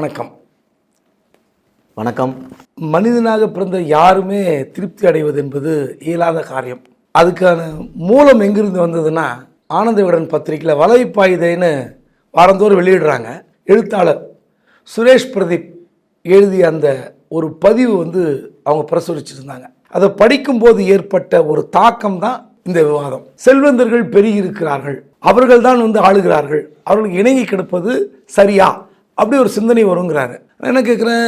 வணக்கம். வணக்கம். மனிதனாக பிறந்த யாருமே திருப்தி அடைவது என்பது இயலாத காரியம். அதுக்கான மூலம் எங்கிருந்து வந்ததுன்னா ஆனந்த விகடன் பத்திரிக்கையில் வலைப்பாயுதைன்னு வாரந்தோறும் வெளியிடுறாங்க. எழுத்தாளர் சுரேஷ் பிரதீப் எழுதிய அந்த ஒரு பதிவு வந்து அவங்க பிரசுரிச்சிருந்தாங்க. அதை படிக்கும்போது ஏற்பட்ட ஒரு தாக்கம் தான் இந்த விவாதம். செல்வந்தர்கள் பெருகியிருக்கிறார்கள் அவர்கள் தான் வந்து ஆளுகிறார்கள். அவர்களுக்கு இணங்கி கிடப்பது சரியா? அப்படி ஒரு சிந்தனை வருங்கிறாரு. நான் என்ன கேட்குறேன்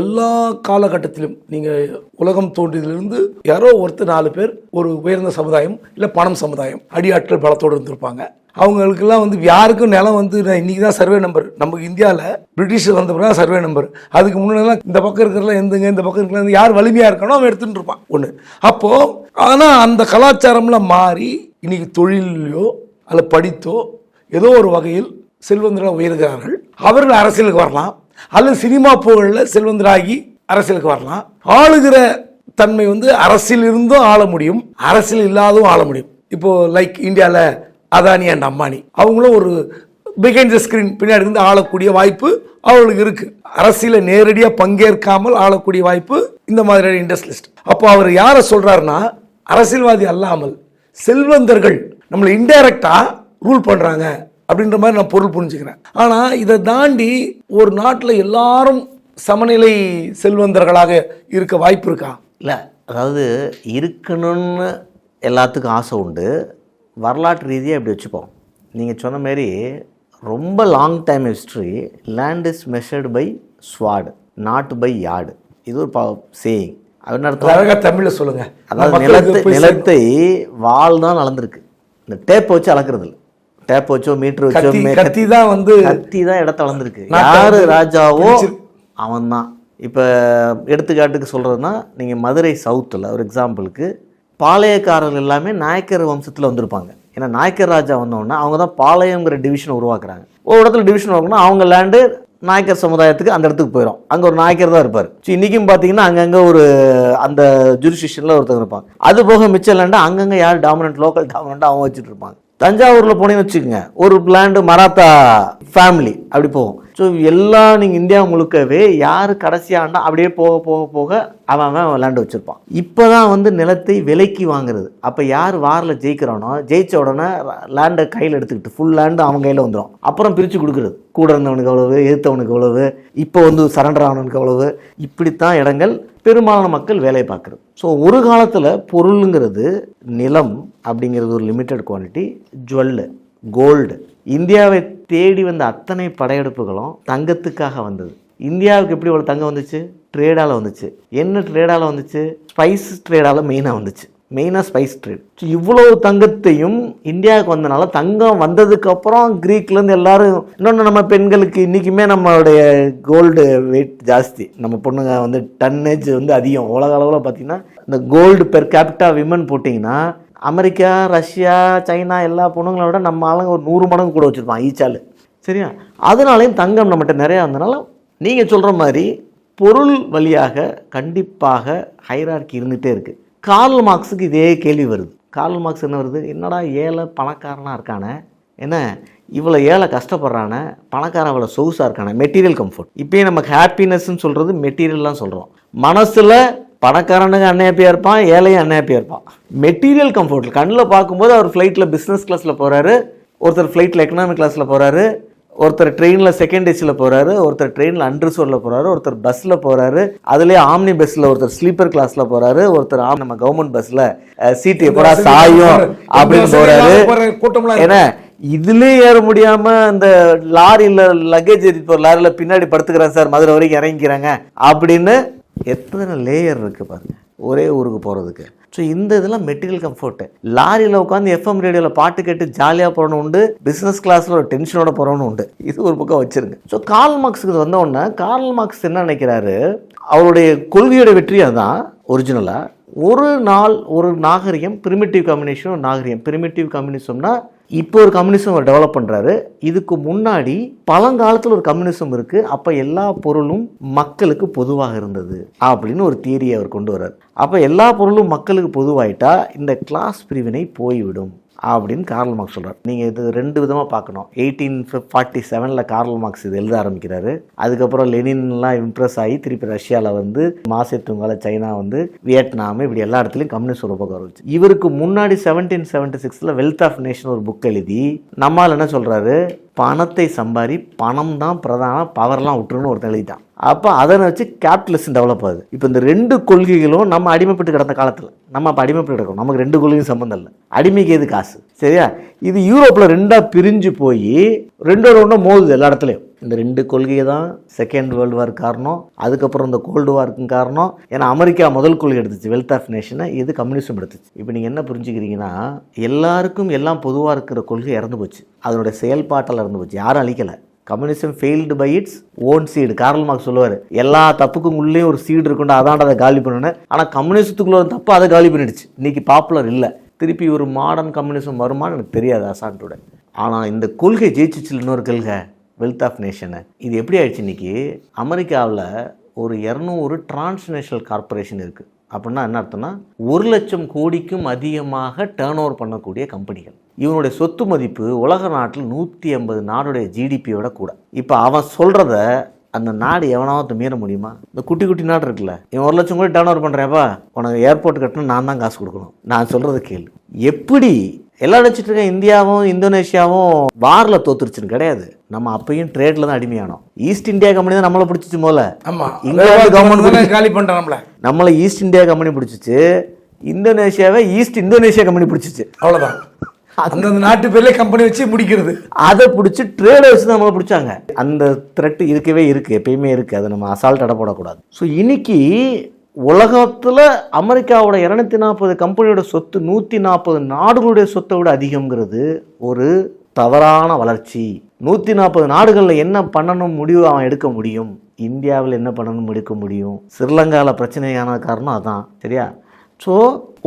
எல்லா காலகட்டத்திலும் நீங்கள் உலகம் தோன்றியதிலிருந்து யாரோ ஒருத்தர் நாலு பேர் ஒரு உயர்ந்த சமுதாயம் இல்லை பணம் சமுதாயம் அடியாற்றல் பலத்தோடு இருந்திருப்பாங்க. அவங்களுக்கெல்லாம் வந்து யாருக்கும் நிலம் வந்து நான் இன்னைக்கு தான் சர்வே நம்பர் நம்ம இந்தியாவில் பிரிட்டிஷ் வந்த பிறகு தான் சர்வே நம்பர் அதுக்கு முன்னாடிலாம் இந்த பக்கம் இருக்கிறலாம் எந்தங்க இந்த பக்கம் இருக்கிற யார் வலிமையாக இருக்கானோ அவன் எடுத்துகிட்டு இருப்பான். ஒன்று அப்போது ஆனால் அந்த கலாச்சாரம்லாம் மாறி இன்னைக்கு தொழிலையோ அல்ல படித்தோ ஏதோ ஒரு வகையில் செல்வந்தராக உயர்கிறார்கள். அவர்கள் அரசியலுக்கு வரலாம். அல்லது சினிமா புகழில் செல்வந்தராகி அரசியலுக்கு வரலாம். ஆளுகிற தன்மை வந்து அரசியல் இருந்தும் ஆள முடியும். அரசியல் இல்லாதவும் ஆள முடியும். இப்போ லைக் இந்தியாவில் அதானி அண்ட் அம்பானி. அவங்களும் ஒரு பிகைண்ட் த ஸ்கிரீன் பின்னாடி இருந்து ஆளக்கூடிய வாய்ப்பு அவர்களுக்கு இருக்கு. அரசியல நேரடியாக பங்கேற்காமல் ஆளக்கூடிய வாய்ப்பு இந்த மாதிரியான இண்டஸ்ட்ரியலிஸ்ட் அப்போ அவர் யாரை சொல்றாருன்னா அரசியல்வாதி அல்லாமல் செல்வந்தர்கள் நம்மளை இன்டைரக்டாக ரூல் பண்ணுறாங்க அப்படின்ற மாதிரி நான் பொருள் புரிஞ்சுக்கிறேன். ஆனால் இதை தாண்டி ஒரு நாட்டில் எல்லாரும் சமநிலை செல்வந்தர்களாக இருக்க வாய்ப்பு இருக்கா? இல்லை அதாவது இருக்கணும்னு எல்லாத்துக்கும் ஆசை உண்டு. வரலாற்று ரீதியாக இப்படி வச்சுப்போம். நீங்கள் சொன்ன மாரி ரொம்ப long time history land is measured by sword not by yard இது ஒரு பா சேயிங் அழகாக தமிழில் சொல்லுங்க. அதாவது நிலத்தை நிலத்தை வால் தான் அளந்திருக்கு. இந்த டேப் வச்சு அளக்குறது இல்லை டேப் வச்சோ மீட்டர் வச்சோ கத்தி தான் வந்து கத்தி தான் இடத்த அளந்திருக்கு நாட்டை யாரு ராஜாவோ அவன் தான் இப்போ எடுத்துக்காட்டுக்கு சொல்கிறதுனா நீங்கள் மதுரை சவுத்தில் ஒரு எக்ஸாம்பிளுக்கு பாளையக்காரர்கள் எல்லாமே நாயக்கர் வம்சத்தில் வந்திருப்பாங்க. ஏன்னா நாயக்கர் ராஜா வந்தோடனே அவங்க தான் பாளையங்கிற டிவிஷனை உருவாக்குறாங்க. ஒரு இடத்துல டிவிஷன் உருவாக்கணும் அவங்க லேண்டு நாயக்கர் சமுதாயத்துக்கு அந்த இடத்துக்கு போயிடும் அங்கே ஒரு நாயக்கர் தான் இருப்பார். ஸோ இன்றைக்கும் பார்த்தீங்கன்னா அங்கங்கே ஒரு அந்த ஜுரிஸ்டிஷனில் ஒருத்தங்க இருப்பாங்க. அது போக மிச்ச லேண்டு அங்கங்கே யார் டாமினன்ட் லோக்கல் டாமினண்ட்டாக அவங்க வச்சுட்டு இருப்பாங்க. தஞ்சாவூரில் போனேன்னு வச்சுக்கோங்க. ஒரு லேண்டு மராத்தா ஃபேமிலி அப்படி போகும். ஸோ எல்லாம் நீங்கள் இந்தியா முழுக்கவே யார் கடைசியாண்டா அப்படியே போக போக போக அவன் அவன் லேண்டு வச்சுருப்பான். இப்போ தான் வந்து நிலத்தை விலைக்கு வாங்குறது. அப்போ யார் வாரில் ஜெயிக்கிறானோ ஜெயிச்ச உடனே லேண்டை கையில் எடுத்துக்கிட்டு ஃபுல் லேண்டு அவன் கையில் வந்துடும் அப்புறம் பிரித்து கொடுக்குறது. கூட இருந்தவனுக்கு அவ்வளவு எதிர்த்தவனுக்கு அவ்வளவு இப்போ வந்து சரண்டர் ஆனவனுக்கு அவ்வளவு இப்படித்தான் இடங்கள் பெரும்பாலான மக்கள் வேலையை பார்க்குறது. ஸோ ஒரு காலத்தில் பொருளுங்கிறது நிலம் அப்படிங்கிறது ஒரு லிமிட்டட் குவான்டிட்டி ஜுவல்லு கோல்டு இந்தியாவை தேடி வந்த அத்தனை படையெடுப்புகளும் தங்கத்துக்காக வந்தது. இந்தியாவுக்கு எப்படி இவ்வளோ தங்கம் வந்துச்சு? ட்ரேடால் வந்துச்சு. என்ன ட்ரேடால் வந்துச்சு? ஸ்பைஸ் ட்ரேடால் மெயினாக வந்துச்சு. மெயினாக ஸ்பைஸ் ட்ரேட் ஸோ இவ்வளோ தங்கத்தையும் இந்தியாவுக்கு வந்தனால தங்கம் வந்ததுக்கப்புறம் க்ரீக்லேருந்து எல்லாரும் இன்னொன்று நம்ம பெண்களுக்கு இன்றைக்குமே நம்மளுடைய கோல்டு வெயிட் ஜாஸ்தி. நம்ம பொண்ணுங்க வந்து டன்னேஜ் வந்து அதிகம். உலக அளவில் பார்த்தீங்கன்னா இந்த கோல்டு பெர் கேபிட்டா விமன் போட்டிங்கன்னா அமெரிக்கா ரஷ்யா சைனா எல்லா பொண்ணுங்களை விட நம்ம ஆளுங்க ஒரு நூறு மடங்கு கூட வச்சுருப்பான் ஈச்சாலு சரியா? அதனாலையும் தங்கம் நம்மகிட்ட நிறையா இருந்தனால நீங்கள் சொல்கிற மாதிரி பொருள் வழியாக கண்டிப்பாக ஹைரார்கி இருந்துகிட்டே இருக்குது கார்ல் மார்க்ஸுக்கு இதே கேள்வி வருது. கார்ல் மார்க்ஸ் என்ன வருது? என்னடா ஏழை பணக்காரனாக இருக்கானே? என்ன? இவ்வளோ ஏழை கஷ்டப்படுறானே? பணக்காரன் அவ்வளோ சொகுசாக இருக்கானே? மெட்டீரியல் கம்ஃபர்ட் இப்போயும் நமக்கு ஹாப்பினஸ்ன்னு சொல்கிறது மெட்டீரியல்லாம் சொல்கிறோம் மனசில் பணக்காரனுக்கு அன்ஹாப்பியாக இருப்பான் ஏழையும் அன்ஹாப்பியாக இருப்பான். மெட்டீரியல் கம்ஃபர்ட் கண்ணில் பார்க்கும்போது அவர் ஃப்ளைட்டில் பிஸ்னஸ் கிளாஸில் போகிறாரு ஒருத்தர் ஃப்ளைட்டில் எக்கனாமிக் கிளாஸில் போகிறாரு ஒருத்தர் ட்ரெயினில் செகண்ட் ஏசியில் போகிறாரு ஒருத்தர் ட்ரெயினில் அன்ரிசோர்டில் போகிறாரு ஒருத்தர் பஸ்ஸில் போகிறாரு அதுலேயே ஆம்னி பஸ்ஸில் ஒருத்தர் ஸ்லீப்பர் கிளாஸில் போகிறாரு ஒருத்தர் ஆம் நம்ம கவர்மெண்ட் பஸ்ஸில் சீட்டு எப்படா சாயும் அப்படின்னு போகிறாரு ஏன்னா இதுலயும் ஏற முடியாம அந்த லாரியில லக்கேஜ் ஏறிட்டு லாரியில பின்னாடி படுத்துக்கிறேன் சார் மதுரை வரைக்கும் இறங்கிக்கிறாங்க அப்படின்னு எத்தனை லேயர் இருக்கு பாருங்க ஒரே ஊருக்கு போறதுக்கு. ஸோ இந்த இதெல்லாம் மெட்டீரியல் கம்ஃபர்ட் லாரியில் உட்காந்து எஃப்எம் ரேடியோவில் பாட்டு கேட்டு ஜாலியாக போகிறவனு உண்டு. பிஸ்னஸ் கிளாஸில் ஒரு டென்ஷனோட போகிறவனு உண்டு. இது ஒரு பக்கம் வச்சுருங்க. ஸோ கார்ல் மார்க்ஸுக்கு இது வந்த உடனே கார்ல் மார்க்ஸ் என்ன நினைக்கிறாரு? அவருடைய கொள்கையோட வெற்றி அதுதான். ஒரிஜினலாக ஒரு நாள் ஒரு நாகரிகம் பிரிமிட்டிவ் கம்யூனிஷன் ஒரு நாகரிகம். பிரிமிட்டிவ் கம்யூனிசம்னா இப்போ ஒரு கம்யூனிசம் அவர் டெவலப் பண்ணுறாரு இதுக்கு முன்னாடி பழங்காலத்தில் ஒரு கம்யூனிசம் இருக்குது அப்போ எல்லா பொருளும் மக்களுக்கு பொதுவாக இருந்தது அப்படின்னு ஒரு தியரியை அவர் கொண்டு வர்றார். அப்போ எல்லா பொருளும் மக்களுக்கு பொதுவாயிட்டா இந்த கிளாஸ் பிரிவினை போய்விடும். அப்படின்னு கார்ல் மார்க்ஸ் சொல்கிறார் நீங்கள் இது ரெண்டு விதமாக பார்க்கணும். எயிட்டீன் ஃபார்ட்டி செவனில் கார்ல் மார்க்ஸ் இது எழுத ஆரம்பிக்கிறாரு. அதுக்கப்புறம் லெனின்லாம் இம்ப்ரெஸ் ஆகி திருப்பி ரஷ்யாவில் வந்து மாசேத்துங்கால சைனா வந்து வியட்நாம் இப்படி எல்லா இடத்துலையும் கம்யூனிஸ்ட் உருவாக்க ஆரம்பிச்சு இவருக்கு முன்னாடி செவன்டீன் செவன்ட்டி சிக்ஸில் வெல்த் ஆஃப் நேஷன் ஒரு புக் எழுதி நம்மால் என்ன சொல்கிறாரு பணத்தை சம்பாரி பணம் தான் பிரதான பவர்லாம் விட்டுருன்னு ஒருத்தன் எழுதிட்டான். அப்போ அதை வச்சு கேபிட்டலிசம் டெவலப் ஆகுது. இப்போ இந்த ரெண்டு கொள்கைகளும் நம்ம அடிமைப்பட்டு கிடந்த காலத்தில் நம்ம அப்போ அடிமைப்பட்டு கிடக்கணும் நமக்கு ரெண்டு கொள்கையும் சம்மந்தம் இல்லை. அடிமைக்கு எது காசு? சரியா? இது யூரோப்பில் ரெண்டாக பிரிஞ்சு போய் ரெண்டோட ஒன்றும் மோதுது எல்லா இடத்துலையும். இந்த ரெண்டு கொள்கையை தான் செகண்ட் வேர்ல்டு வார் காரணம் அதுக்கப்புறம் இந்த கோல்டு வார்க்கும் காரணம். ஏன்னா அமெரிக்கா முதல் கொள்கை எடுத்துச்சு வெல்த் ஆஃப் நேஷனை இது கம்யூனிசம் எடுத்துச்சு. இப்போ நீங்கள் என்ன புரிஞ்சுக்கிறீங்கன்னா எல்லாருக்கும் எல்லாம் பொதுவாக இருக்கிற கொள்கை இறந்து போச்சு. அதனுடைய செயல்பாட்டில் இறந்து போச்சு. யாரும் அழிக்கலை. Communism failed by its own seed Karl Marx சொல்லுவார் எல்லா தப்புக்கும் உள்ளேயும் ஒரு சீடு இருக்குண்டா அதான்டா அதை காலி பண்ணணும் ஆனால் கம்யூனிசத்துக்குள்ள ஒரு தப்பு அதை காலி பண்ணிடுச்சு. இன்னைக்கு பாப்புலர் இல்லை. திருப்பி ஒரு மாடர்ன் கம்யூனிசம் வருமான்னு எனக்கு தெரியாது அசான்ட்டோட ஆனால் இந்த கொள்கை ஜெயிச்சிச்சு இன்னொரு கொள்கை வெல்த் ஆஃப் நேஷனு இது எப்படி ஆயிடுச்சு இன்னைக்கு? அமெரிக்காவில் ஒரு இரநூறு டிரான்ஸ்நேஷனல் கார்ப்பரேஷன் இருக்குது அப்படின்னா என்ன அர்த்தம்னா ஒரு லட்சம் கோடிக்கும் அதிகமாக டேர்ன் ஓவர் பண்ணக்கூடிய கம்பெனிகள் இவனுடைய சொத்து மதிப்பு உலக நாட்டில் நூற்றி ஐம்பது நாடுடைய ஜிடிபியோட கூட. இப்போ அவன் சொல்கிறத அந்த நாடு எவனாவது மீற முடியுமா? இந்த குட்டி குட்டி நாடு இருக்குல்ல. இவன் ஒரு லட்சம் கோடி டேர்ன் ஓவர் பண்ணுறேப்பா உனக்கு ஏர்போர்ட் கட்டணும் நான் தான் காசு கொடுக்கணும். நான் சொல்கிறது கேளு. எப்படி? எல்லாம் நினச்சிட்டு இருக்கேன் இந்தியாவும் இந்தோனேஷியாவும் வாரில் தோத்துருச்சுன்னு கிடையாது. நம்ம அப்பயும் ட்ரேடில் தான் அடிமையானோம். ஈஸ்ட் இந்தியா கம்பெனி தான் நம்மளை பிடிச்சிச்சு போல இங்கிலாந்து கவர்மெண்ட் காலி நம்மளை ஈஸ்ட் இந்தியா கம்பெனி பிடிச்சிச்சு. இந்தோனேஷியாவை ஈஸ்ட் இந்தோனேஷியா கம்பெனி பிடிச்சிச்சு. அவ்வளோதான் அந்தந்த நாட்டு பேர்லேயே கம்பெனி வச்சு முடிக்கிறது. அதை பிடிச்சி வச்சு தான் நம்மளை பிடிச்சாங்க. அந்த த்ரெட் இருக்கவே இருக்கு எப்பயுமே இருக்கு. அதை நம்ம அசால்ட் அடை போடக்கூடாது ஸோ இன்னைக்கு உலகத்தில் அமெரிக்காவோட இரநூத்தி நாற்பது கம்பெனியோட சொத்து நூற்றி நாற்பது நாடுகளுடைய சொத்தை விட அதிகம்ங்கிறது ஒரு தவறான வளர்ச்சி. நூற்றி நாற்பது நாடுகளில் என்ன பண்ணணும் முடிவு அவன் எடுக்க முடியும்? இந்தியாவில் என்ன பண்ணணும் எடுக்க முடியும்? ஸ்ரீலங்காவில் பிரச்சனையான காரணம் அதான். சரியா? ஸோ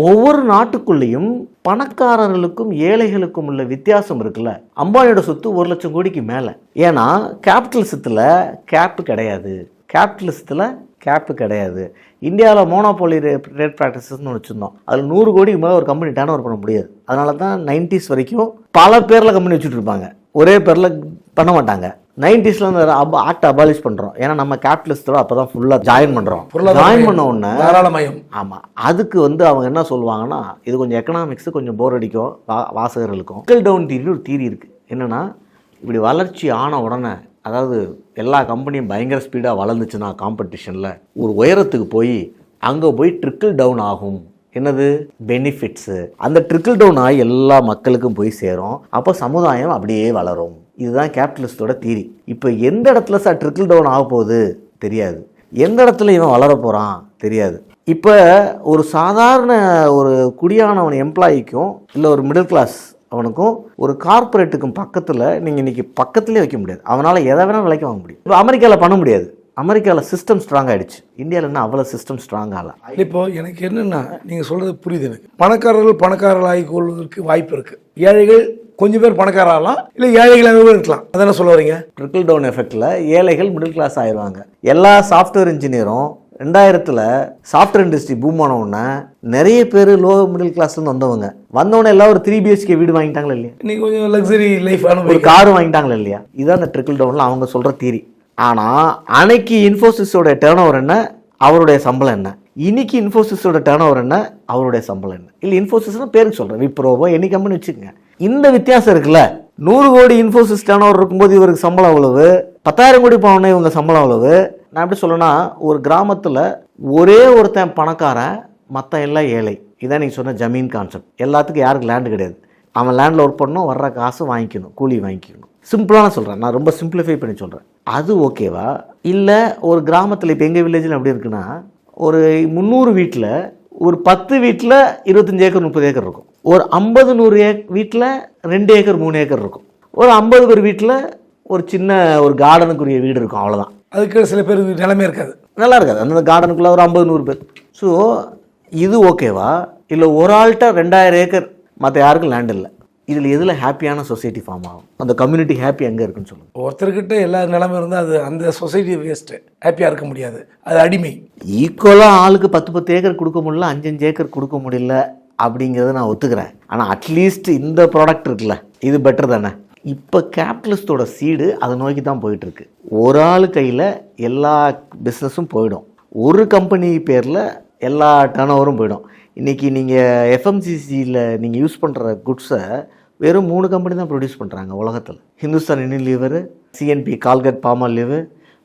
ஒவ்வொரு நாட்டுக்குள்ளேயும் பணக்காரர்களுக்கும் ஏழைகளுக்கும் உள்ள வித்தியாசம் இருக்குல்ல? அம்பானியோட சொத்து ஒரு லட்சம் கோடிக்கு மேலே. ஏன்னா கேபிட்டலிசத்தில் கேப் கிடையாது. கேபிட்டலிசத்தில் கேப்பு கிடையாது. இந்தியாவில் மோனோபோலி ரேட் ப்ராக்டிசஸ்னு வச்சுருந்தோம். அதில் நூறு கோடிக்கு மேலே ஒரு கம்பெனி டேர்ன் ஓவர் பண்ண முடியாது. அதனால தான் நைன்டிஸ் வரைக்கும் பல பேரில் கம்பெனி வச்சுட்டு இருப்பாங்க. ஒரே பேரில் பண்ண மாட்டாங்க. நைன்டிஸில் அந்த ஆக்ட் அபாலிஷ் பண்ணுறோம் ஏன்னா நம்ம கேபிட்டலிஸ்டோட அப்போ தான் ஃபுல்லாக ஜாயின் பண்ணுறோம் ஜாயின் பண்ண உடனே தாராளமயம். ஆமாம் அதுக்கு வந்து அவங்க என்ன சொல்லுவாங்கன்னா இது கொஞ்சம் எக்கனாமிக்ஸு கொஞ்சம் போர் அடிக்கும் வா வாசகர்களுக்கும். ட்ரிக்கல் டவுன் தீரி ஒரு தீரி இருக்குது என்னென்னா இப்படி வளர்ச்சி ஆன உடனே அதாவது எல்லா கம்பெனியும் பயங்கர ஸ்பீடாக வளர்ந்துச்சுன்னா காம்படிஷனில் ஒரு உயரத்துக்கு போய் அங்கே போய் ட்ரிக்கிள் டவுன் ஆகும். என்னது? பெனிஃபிட்ஸு அந்த ட்ரிக்கிள் டவுன் ஆகி எல்லா மக்களுக்கும் போய் சேரும். அப்போ சமுதாயம் அப்படியே வளரும். இதுதான் கேபிட்டலிஸ்டோட தீரி. இப்போ எந்த இடத்துல சார் ட்ரிக்கிள் டவுன் ஆக போகுது? தெரியாது. எந்த இடத்துல இவன் வளர போகிறான் தெரியாது. இப்போ ஒரு சாதாரண ஒரு குடியானவன் எம்ப்ளாயிக்கும் இல்லை ஒரு மிடில் கிளாஸ் அவனுக்கும் ஒரு கார்ப்பரேட்டுக்கும் பக்கத்தில் நீங்கள் இன்னைக்கு பக்கத்துலேயே வைக்க முடியாது. அவனால் எதை வேணால் விலைக்கு வாங்க முடியும். இப்போ அமெரிக்காவில் பண்ண முடியாது. அமெரிக்காவில் சிஸ்டம் ஸ்ட்ராங் ஆகிடுச்சு இந்தியாவில் என்ன அவ்வளோ சிஸ்டம் ஸ்ட்ராங் ஆகல? இப்போ எனக்கு என்னென்னா நீங்கள் சொல்கிறது புரியுது எனக்கு. பணக்காரர்கள் பணக்காரர்களாகி கொள்வதற்கு வாய்ப்பு இருக்குது ஏழைகள் கொஞ்சம் பேர் பணக்காரலாம் இல்லை ஏழைகளாகவே இருக்கலாம். அதானே சொல்ல வரீங்க? ட்ரிக்கிள் டவுன் எஃபெக்டில் ஏழைகள் மிடில் கிளாஸ் ஆயிடுவாங்க எல்லா சாஃப்ட்வேர் இன்ஜினியரும் ரெண்டாயிரத்தில் சாஃப்ட்வேர் இண்டஸ்ட்ரி பூம் ஆன உடனே நிறைய பேர் லோ மிடில் கிளாஸ்லேருந்து வந்தவங்க. வந்தவொடனே எல்லாம் ஒரு த்ரீ பிஹெச்கே வீடு வாங்கிட்டாங்களா இல்லையா? இன்னைக்கு கொஞ்சம் லக்ஸரி லைஃப் ஒரு கார் வாங்கிட்டாங்களா இல்லையா? இதான் அந்த ட்ரிக்கிள் டவுனில் அவங்க சொல்கிற தீரி ஆனால் அன்னைக்கு இன்ஃபோசிஸோட டேர்ன் ஓவர் என்ன? அவருடைய சம்பளம் என்ன? இன்னைக்கு இன்ஃபோசிஸோட டேர்ன் ஓவர் என்ன? அவருடைய சம்பளம் என்ன? இல்லை இன்ஃபோசிஸ்னு பேருக்கு சொல்கிறேன் விப்ரோவோ எனி கம்பெனி வச்சுக்கோங்க. இந்த வித்தியாசம் இருக்குல்ல? நூறு கோடி இன்ஃபோசிஸ் டேர்ன் ஓவர் இருக்கும்போது இவருக்கு சம்பளம் அவ்வளவு பத்தாயிரம் கோடி போனோடனே இவங்க சம்பளம் அவ்வளவு நான் எப்படி சொல்லணும்னா ஒரு கிராமத்தில் ஒரே ஒருத்தன் பணக்காரன் மற்ற எல்லாம் ஏழை. இதான் நீங்கள் சொன்ன ஜமீன் கான்செப்ட் எல்லாத்துக்கும் யாருக்கு லேண்டு கிடையாது. அவன் லேண்டில் ஒர்க் பண்ணணும் வர்ற காசு வாங்கிக்கணும் கூலி வாங்கிக்கணும். சிம்பிளான சொல்கிறேன் நான் ரொம்ப சிம்பிளிஃபை பண்ணி சொல்கிறேன் அது ஓகேவா இல்லை ஒரு கிராமத்தில் இப்போ எங்கள் வில்லேஜில் எப்படி இருக்குன்னா ஒரு முந்நூறு வீட்டில் ஒரு பத்து வீட்டில் இருபத்தஞ்சு ஏக்கர் முப்பது ஏக்கர் இருக்கும். ஒரு ஐம்பது நூறு ஏக் வீட்டில் ரெண்டு ஏக்கர் மூணு ஏக்கர் இருக்கும். ஒரு ஐம்பது பேர் வீட்டில் ஒரு சின்ன ஒரு கார்டனுக்குரிய வீடு இருக்கும் அவ்வளோதான் அதுக்கு சில பேர் நிலைமை இருக்காது. நல்லா இருக்காது. அந்த கார்டனுக்குள்ளே ஒரு ஐம்பது நூறு பேர். ஸோ இது ஓகேவா இல்லை ஒரு ஆள்கிட்ட ரெண்டாயிரம் ஏக்கர் மற்ற யாருக்கும் லேண்ட் இல்லை. இதில் எதில் ஹாப்பியான சொசைட்டி ஃபார்ம் ஆகும்? அந்த கம்யூனிட்டி ஹாப்பி எங்கே இருக்குன்னு சொல்லுங்கள் ஒருத்தர்கிட்ட எல்லா நிலைமை இருந்தால் அது அந்த சொசைட்டி வேஸ்ட்டு ஹாப்பியாக இருக்க முடியாது. அது அடிமை. ஈக்குவலாக ஆளுக்கு பத்து பத்து ஏக்கர் கொடுக்க முடியல அஞ்சு அஞ்சு ஏக்கர் கொடுக்க முடியல. அப்படிங்கிறத நான் ஒத்துக்கிறேன். ஆனால் அட்லீஸ்ட் இந்த ப்ராடக்ட் இருக்குல்ல இது பெட்டர் தானே? இப்போ கேபிட்டலிஸ்டோட சீடு அதை நோக்கி தான் போயிட்டுருக்கு. ஒரு ஆள் கையில் எல்லா பிஸ்னஸும் போயிடும். ஒரு கம்பெனி பேரில் எல்லா டர்ன் ஓவரும் போயிடும் இன்றைக்கி நீங்கள் எஃப்எம்சிசியில் நீங்கள் யூஸ் பண்ணுற குட்ஸை வெறும் மூணு கம்பெனி தான் ப்ரொடியூஸ் பண்ணுறாங்க உலகத்தில். Hindustan Unilever CNB Colgate Palmolive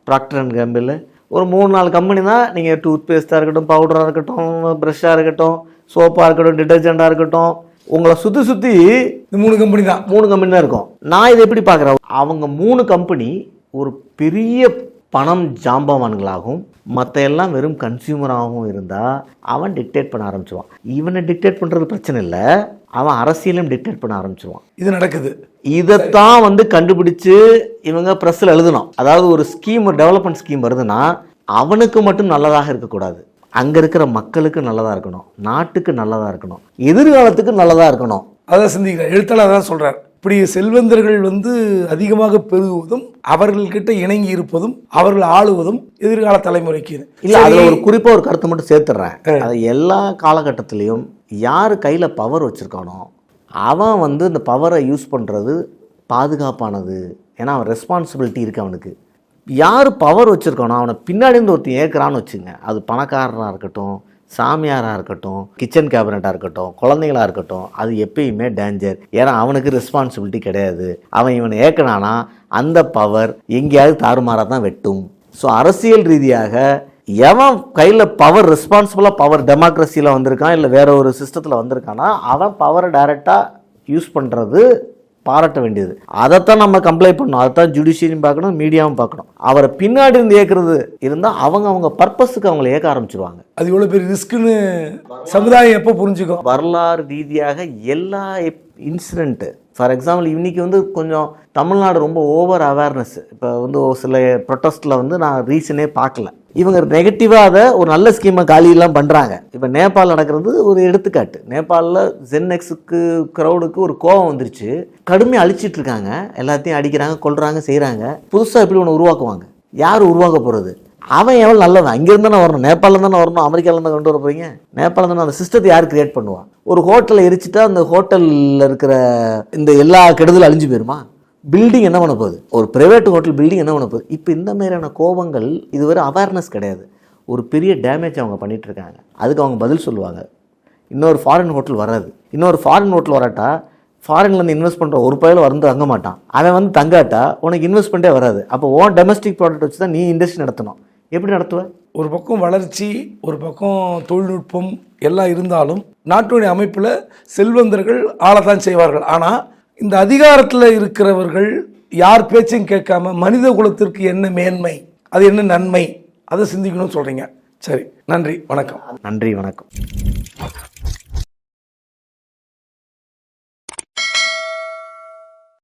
Procter and Gamble ஒரு மூணு நாலு கம்பெனி தான் நீங்கள் டூத் பேஸ்ட்டாக இருக்கட்டும் பவுடராக இருக்கட்டும் ப்ரெஷ்ஷாக இருக்கட்டும் சோப்பாக இருக்கட்டும் டிட்டர்ஜெண்ட்டாக இருக்கட்டும் உங்களை சுற்றி சுற்றி மூணு கம்பெனி தான். மூணு கம்பெனி தான் இருக்கும். நான் இதை எப்படி பார்க்குறேன்? அவங்க மூணு கம்பெனி ஒரு பெரிய பணம் ஜாம்பவான்களாகவும் மற்ற எல்லாம் வெறும் கன்சியூமராகவும் இருந்தால் அவன் டிக்டேட் பண்ண ஆரம்பிச்சுவான் இவனை டிக்டேட் பண்ணுறது பிரச்சனை இல்லை அவன் அரசியலும் டிக்டேட் பண்ண ஆரம்பிச்சுவான் இது நடக்குது. இதைத்தான் வந்து கண்டுபிடிச்சு இவங்க ப்ரெஸ்ஸில் எழுதணும். அதாவது ஒரு ஸ்கீம் ஒரு டெவலப்மெண்ட் ஸ்கீம் வருதுன்னா அவனுக்கு மட்டும் நல்லதாக இருக்கக்கூடாது. அங்கே இருக்கிற மக்களுக்கு நல்லதாக இருக்கணும். நாட்டுக்கு நல்லதாக இருக்கணும். எதிர்காலத்துக்கு நல்லதாக இருக்கணும். அதான் சிந்திக்கிறேன். எழுத்தாளர் தான் சொல்றார். இப்படி செல்வந்தர்கள் வந்து அதிகமாக பெருகுவதும் அவர்கள்கிட்ட இணங்கி இருப்பதும் அவர்கள் ஆளுவதும் எதிர்கால தலைமுறைக்கு இல்லை அதில் ஒரு குறிப்பாக ஒரு கருத்தை மட்டும் சேர்த்துடுறேன் அது எல்லா காலகட்டத்திலையும் யார் கையில் பவர் வச்சுருக்கானோ அவன் வந்து இந்த பவரை யூஸ் பண்ணுறது பாதுகாப்பானது. ஏன்னா அவன் ரெஸ்பான்சிபிலிட்டி இருக்கு அவனுக்கு. யார் பவர் வச்சுருக்கானோ அவனை பின்னாடி இருந்து ஒருத்தன் ஏற்கிறான்னு வச்சுங்க. அது பணக்காரனாக இருக்கட்டும் சாமியாராக இருக்கட்டும் கிச்சன் கேபினட்டாக இருக்கட்டும் குழந்தைகளாக இருக்கட்டும் அது எப்பயுமே டேஞ்சர் ஏன்னா அவனுக்கு ரெஸ்பான்சிபிலிட்டி கிடையாது. அவன் இவனை ஏற்கனானா அந்த பவர் எங்கேயாவது தாறுமாறாக தான் வெட்டும். ஸோ அரசியல் ரீதியாக எவன் கையில் பவர் ரெஸ்பான்சிபிளாக பவர் டெமோக்ரஸியில் வந்திருக்கான் இல்லை வேற ஒரு சிஸ்டத்தில் வந்திருக்கானா அவன் பவரை டைரெக்டாக யூஸ் பண்ணுறது பாராட்ட வேண்டியது. அதைத்தான் நம்ம கம்ப்ளைண்ட் பண்ணணும். அதைத்தான் ஜுடிஷியரியும் பார்க்கணும் மீடியாவும் பார்க்கணும். அவரை பின்னாடி இருந்து ஏற்கிறது இருந்தால் அவங்க அவங்க பர்பஸுக்கு அவங்கள ஏற்க ஆரம்பிச்சிருவாங்க. அது இவ்வளோ பெரிய ரிஸ்க்குன்னு சமுதாயம் எப்போ புரிஞ்சுக்கும்? வரலாறு ரீதியாக எல்லா இன்சிடெண்ட்டு ஃபார் எக்ஸாம்பிள் இன்னைக்கு வந்து கொஞ்சம் தமிழ்நாடு ரொம்ப ஓவர் அவேர்னஸ் இப்போ வந்து ஒரு சில ப்ரொட்டஸ்ட்டில் வந்து நான் ரீசனே பார்க்கல. இவங்க நெகட்டிவாக அதை ஒரு நல்ல ஸ்கீமை காலியெல்லாம் பண்ணுறாங்க இப்போ நேபாள் நடக்கிறது ஒரு எடுத்துக்காட்டு. நேபாளில் ஜென்எக்ஸுக்கு க்ரௌடுக்கு ஒரு கோவம் வந்துருச்சு. கடுமையாக அழிச்சிட்டு இருக்காங்க. எல்லாத்தையும் அடிக்கிறாங்க கொள்கிறாங்க செய்கிறாங்க புதுசாக எப்படி ஒன்று உருவாக்குவாங்க. யார் உருவாக்க போகிறது அவன் எவ்வளோ நல்லவன்? அங்கேருந்து தானே வரணும். நேபாளில் தானே வரணும். அமெரிக்காவில் தான் கொண்டு வர போகிறீங்க நேபாளில் தானே அந்த சிஸ்டத்தை யார் கிரியேட் பண்ணுவான் ஒரு ஹோட்டலை எரிச்சிட்டா அந்த ஹோட்டலில் இருக்கிற இந்த எல்லா கெடுதலும் அழிஞ்சு போயிருமா? பில்டிங் என்ன பண்ண போகுது? ஒரு ப்ரைவேட் ஹோட்டல் பில்டிங் என்ன பண்ண போகுது? இப்போ இந்த மாதிரியான கோபங்கள் இதுவரை அவேர்னஸ் கிடையாது. ஒரு பெரிய டேமேஜ் அவங்க பண்ணிட்டு இருக்காங்க. அதுக்கு அவங்க பதில் சொல்லுவாங்க. இன்னொரு ஃபாரின் ஹோட்டல் வராது. இன்னொரு ஃபாரின் ஹோட்டல் வராட்டா ஃபாரின்லேருந்து இன்வெஸ்ட் பண்ணுற ஒரு பயில வந்து தங்க மாட்டான். அவன் வந்து தங்காட்டா உனக்கு இன்வெஸ்ட்மெண்ட்டே வராது. அப்போ ஓன் டொமஸ்டிக் ப்ராடக்ட் வச்சு தான் நீ இண்டஸ்ட்ரி நடத்தணும். எப்படி நடத்துவ? ஒரு பக்கம் வளர்ச்சி ஒரு பக்கம் தொழில்நுட்பம் எல்லாம் இருந்தாலும் நாட்டுடைய அமைப்பில் செல்வந்தர்கள் ஆளத்தான் செய்வார்கள். ஆனால் இந்த அதிகாரத்தில் இருக்கிறவர்கள் யார் பேச்சையும் கேட்காம மனித குலத்திற்கு என்ன மேன்மை அது என்ன நன்மை அதை சிந்திக்கணும்னு சொல்கிறீங்க சரி நன்றி வணக்கம். நன்றி வணக்கம்.